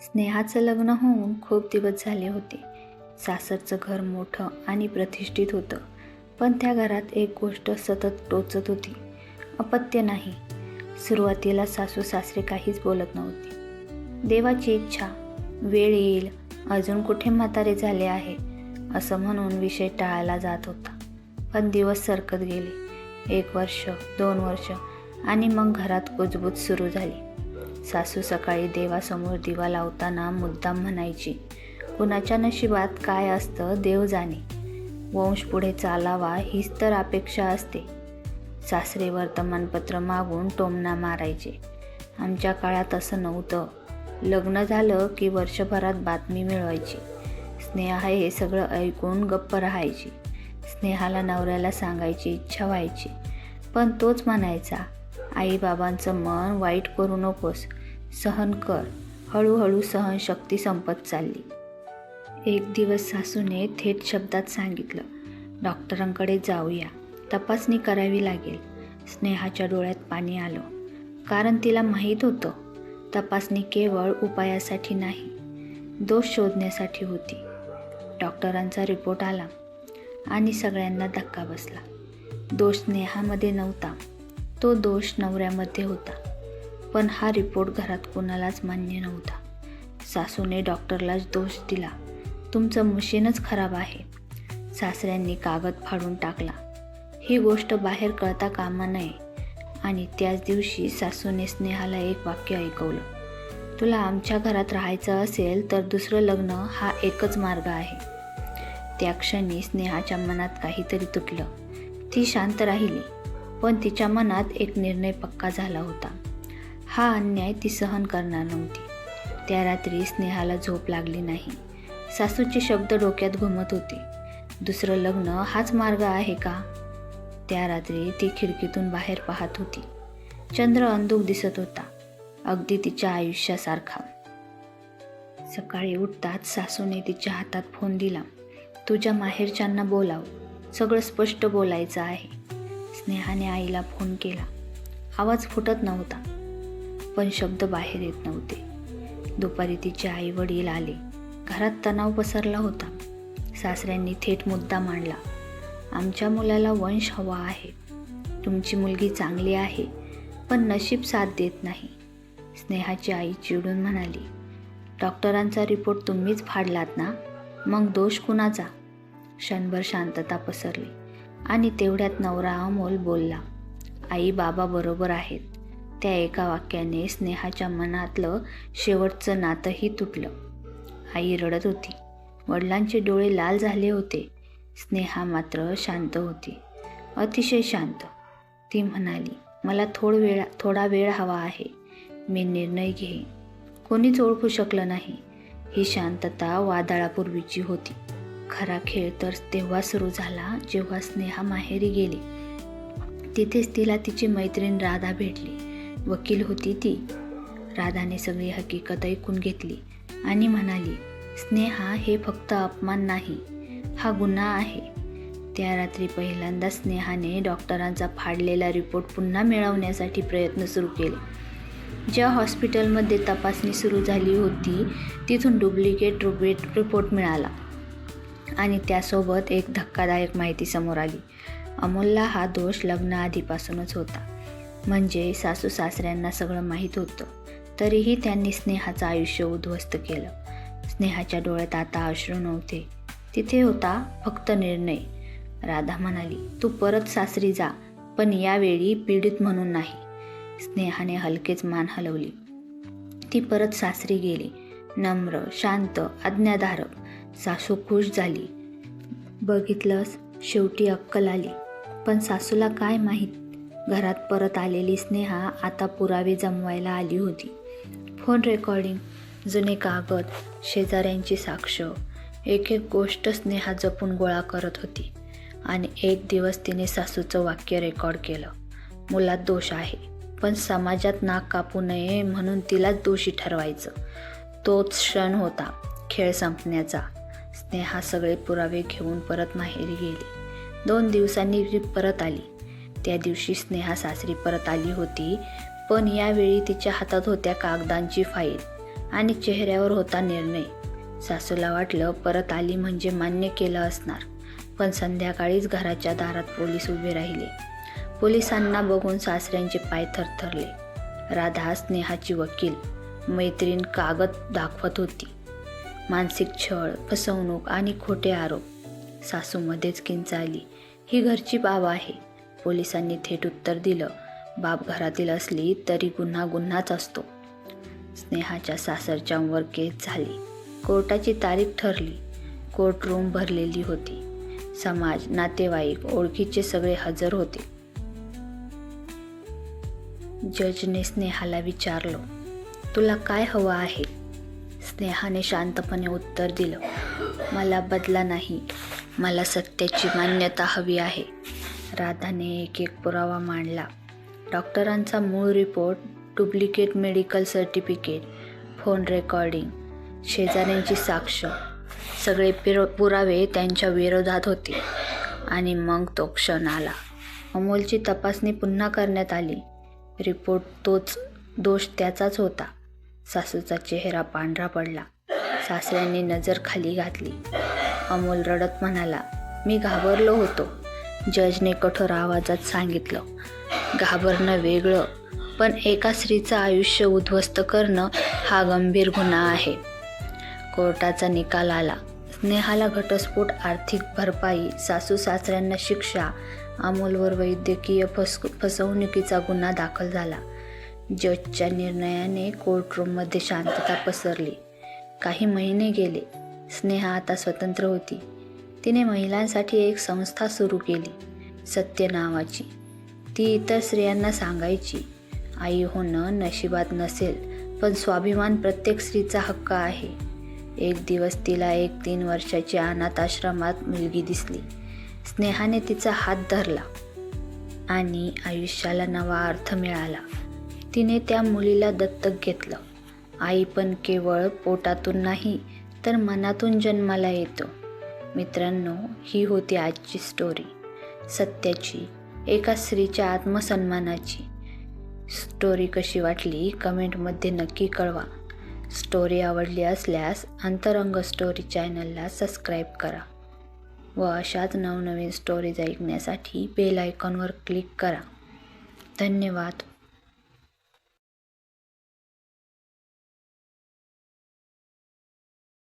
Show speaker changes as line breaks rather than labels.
स्नेहाचं लग्न होऊन खूप दिवस झाले होते. सासरचं घर मोठं आणि प्रतिष्ठित होतं. पण त्या घरात एक गोष्ट सतत टोचत होती. अपत्य नाही. सुरुवातीला सासू सासरे काहीच बोलत नव्हते. देवाची इच्छा वेळ येईल अजून कुठे म्हातारे झाले आहे असं म्हणून विषय टाळला जात होता. पण दिवस सरकत गेले. एक वर्ष दोन वर्ष आणि मग घरात कुजबूज सुरू झाली. सासू सकाळी देवासमोर दिवा लावताना मुद्दाम म्हणायची कुणाच्या नशिबात काय असतं देव जाणे. वंश पुढे चालावा हीच तर अपेक्षा असते. सासरे वर्तमानपत्र मागून टोमणा मारायचे. आमच्या काळात असं नव्हतं. लग्न झालं की वर्षभरात बातमी मिळवायची. स्नेहा हे सगळं ऐकून गप्प राहायची. स्नेहाला नवऱ्याला सांगायची इच्छा व्हायची. पण तोच म्हणायचा आईबाबांचं मन वाईट करू नकोस. सहन कर. हळूहळू सहनशक्ती संपत चालली. एक दिवस सासूने थेट शब्दात सांगितलं डॉक्टरांकडे जाऊया. तपासणी करावी लागेल. स्नेहाच्या डोळ्यात पाणी आलं. कारण तिला माहीत होतं. तपासणी केवळ उपायासाठी नाही दोष शोधण्यासाठी होती. डॉक्टरांचा रिपोर्ट आला आणि सगळ्यांना धक्का बसला. दोष स्नेहामध्ये नव्हता. तो दोष नवऱ्यामध्ये होता. पण हा रिपोर्ट घरात कोणालाच मान्य नव्हता. सासूने डॉक्टरलाच दोष दिला. तुमचं मशीनच खराब आहे. सासऱ्यांनी कागद फाडून टाकला. ही गोष्ट बाहेर कळता कामा नये. आणि त्याच दिवशी सासूने स्नेहाला एक वाक्य ऐकवलं. तुला आमच्या घरात राहायचं असेल तर दुसरं लग्न हा एकच मार्ग आहे. त्या क्षणी स्नेहाच्या मनात काहीतरी तुटलं. ती शांत राहिली पण तिच्या मनात एक निर्णय पक्का झाला होता. हा अन्याय ती सहन करणार नव्हती. त्या रात्री स्नेहाला झोप लागली नाही. सासूचे शब्द डोक्यात घुमत होते. दुसरं लग्न हाच मार्ग आहे का? त्या रात्री ती खिडकीतून बाहेर पाहत होती. चंद्र अंधुक दिसत होता अगदी तिच्या आयुष्यासारखा. सकाळी उठताच सासूने तिच्या हातात फोन दिला. तुझ्या माहेरच्यांना बोलाव. सगळं स्पष्ट बोलायचं आहे. स्नेहाने आईला फोन केला. आवाज फुटत नव्हता. पण शब्द बाहेर येत नव्हते. दुपारी तिचे आई वडील आले. घरात तणाव पसरला होता. सासऱ्यांनी थेट मुद्दा मांडला. आमच्या मुलाला वंश हवा आहे. तुमची मुलगी चांगली आहे पण नशीब साथ देत नाही स्नेहाची आई चिडून म्हणाली. डॉक्टरांचा रिपोर्ट तुम्हीच फाडलात ना? मग दोष कुणाचा? क्षणभर शांतता पसरली आणि तेवढ्यात नवरा अमोल बोलला. आई बाबा बरोबर आहेत. त्या एका वाक्याने स्नेहाच्या मनातलं शेवटचं नातंही तुटलं. आई रडत होती. वडिलांचे डोळे लाल झाले होते. स्नेहा मात्र शांत होती. अतिशय शांत. ती म्हणाली मला थोड वेळा थोडा वेळ हवा आहे. मी निर्णय घेईन. कोणीच ओळखू शकलं नाही. ही शांतता वादळापूर्वीची होती. खरा खेळ तर तेव्हा सुरू झाला जेव्हा स्नेहा माहेरी गेली. तिथेच तिला तिची मैत्रीण राधा भेटली. वकील होती ती. राधाने सगळी हकीकत ऐकून घेतली आणि म्हणाली स्नेहा हे फक्त अपमान नाही हा गुन्हा आहे. त्या रात्री पहिल्यांदा स्नेहाने डॉक्टरांचा फाडलेला रिपोर्ट पुन्हा मिळवण्यासाठी प्रयत्न सुरू केले. ज्या हॉस्पिटलमध्ये तपासणी सुरू झाली होती तिथून डुप्लिकेट रुबेट रिपोर्ट मिळाला आणि त्यासोबत एक धक्कादायक माहिती समोर आली. अमोलला हा दोष लग्नाआधीपासूनच होता. म्हणजे सासू सासऱ्यांना सगळं माहीत होतं. तरीही त्यांनी स्नेहाचं आयुष्य उद्ध्वस्त केलं. स्नेहाच्या डोळ्यात आता अश्रू नव्हते. तिथे होता फक्त निर्णय. राधा म्हणाली तू परत सासरी जा पण यावेळी पीडित म्हणून नाही. स्नेहाने हलकेच मान हलवली. ती परत सासरी गेली. नम्र शांत आज्ञाधारक. सासू खुश झाली. बघितलंस शेवटी अक्कल आली. पण सासूला काय माहीत? घरात परत आलेली स्नेहा आता पुरावे जमवायला आली होती. फोन रेकॉर्डिंग जुने कागद शेजाऱ्यांची साक्ष एक एक गोष्ट स्नेहा जपून गोळा करत होती आणि एक दिवस तिने सासूचं वाक्य रेकॉर्ड केलं. मुलात दोष आहे पण समाजात नाक कापू नये म्हणून तिलाच दोषी ठरवायचं. तोच क्षण होता खेळ संपण्याचा. स्नेहा सगळे पुरावे घेऊन परत माहेरी गेली. दोन दिवसांनी ती परत आली. त्या दिवशी स्नेहा सासरी परत आली होती पण यावेळी तिच्या हातात होत्या कागदांची फाईल आणि चेहऱ्यावर होता निर्णय. सासूला वाटलं परत आली म्हणजे मान्य केलं असणार पण संध्याकाळीच घराच्या दारात पोलीस उभे राहिले. पोलिसांना बघून सासऱ्यांचे पाय थरथरले. राधा स्नेहाची वकील मैत्रीण कागद दाखवत होती. मानसिक छळ फसवणूक आणि खोटे आरोप सासूमध्येच किंचाळली. ही घरची बाब आहे. पोलिसांनी थेट उत्तर दिलं. बाप घरातील असली तरी गुन्हा गुन्हाच असतो. स्नेहाच्या सासरच्यांवर केस झाली. कोर्टाची तारीख ठरली. कोर्ट रूम भरलेली होती. समाज नातेवाईक ओळखीचे सगळे हजर होते. जजने स्नेहाला विचारलं तुला काय हवं आहे? स्नेहाने शांतपणे उत्तर दिलं मला बदला नाही. मला सत्याची मान्यता हवी आहे. राधाने एक एक पुरावा मांडला. डॉक्टरांचा मूळ report duplicate medical certificate phone recording शेजाऱ्यांची साक्ष सगळे पिरो पुरावे त्यांच्या विरोधात होते. आणि मग तो क्षण आला. अमोलची तपासणी पुन्हा करण्यात आली. रिपोर्ट तोच दोष त्याचाच होता. सासूचा चेहरा पांढरा पडला. सासऱ्यांनी नजर खाली घातली. अमोल रडत म्हणाला मी घाबरलो होतो. जजने कठोर आवाजात सांगितलं. घाबरणं वेगळं पण एका स्त्रीचं आयुष्य उद्ध्वस्त करणं हा गंभीर गुन्हा आहे. कोर्टाचा निकाल आला. स्नेहाला घटस्फोट आर्थिक भरपाई सासू सासऱ्यांना शिक्षा अमोलवर वैद्यकीय फस फसवणुकीचा गुन्हा दाखल झाला. जजच्या निर्णयाने कोर्टरूममध्ये शांतता पसरली. काही महिने गेले. स्नेहा आता स्वतंत्र होती. तिने महिलांसाठी एक संस्था सुरू केली सत्य नावाची. ती इतर स्त्रियांना सांगायची आई होणं नशिबात नसेल पण स्वाभिमान प्रत्येक स्त्रीचा हक्क आहे. एक दिवस तिला एक तीन वर्षाची अनाथ आश्रमात मुलगी दिसली. स्नेहाने तिचा हात धरला आणि आयुष्याला नवा अर्थ मिळाला. तिने त्या मुलीला दत्तक घेतलं. आई पण केवळ पोटातून नाही तर मनातून जन्माला येतो. मित्रांनो ही होती आजची स्टोरी सत्याची एका स्त्रीच्या आत्मसन्मानाची. स्टोरी कशी वाटली कमेंटमध्ये नक्की कळवा. स्टोरी आवडली असल्यास अंतरंग स्टोरी चॅनलला सबस्क्राईब करा व अशाच नवनवीन स्टोरीज ऐकण्यासाठी बेल आयकॉनवर क्लिक करा. धन्यवाद.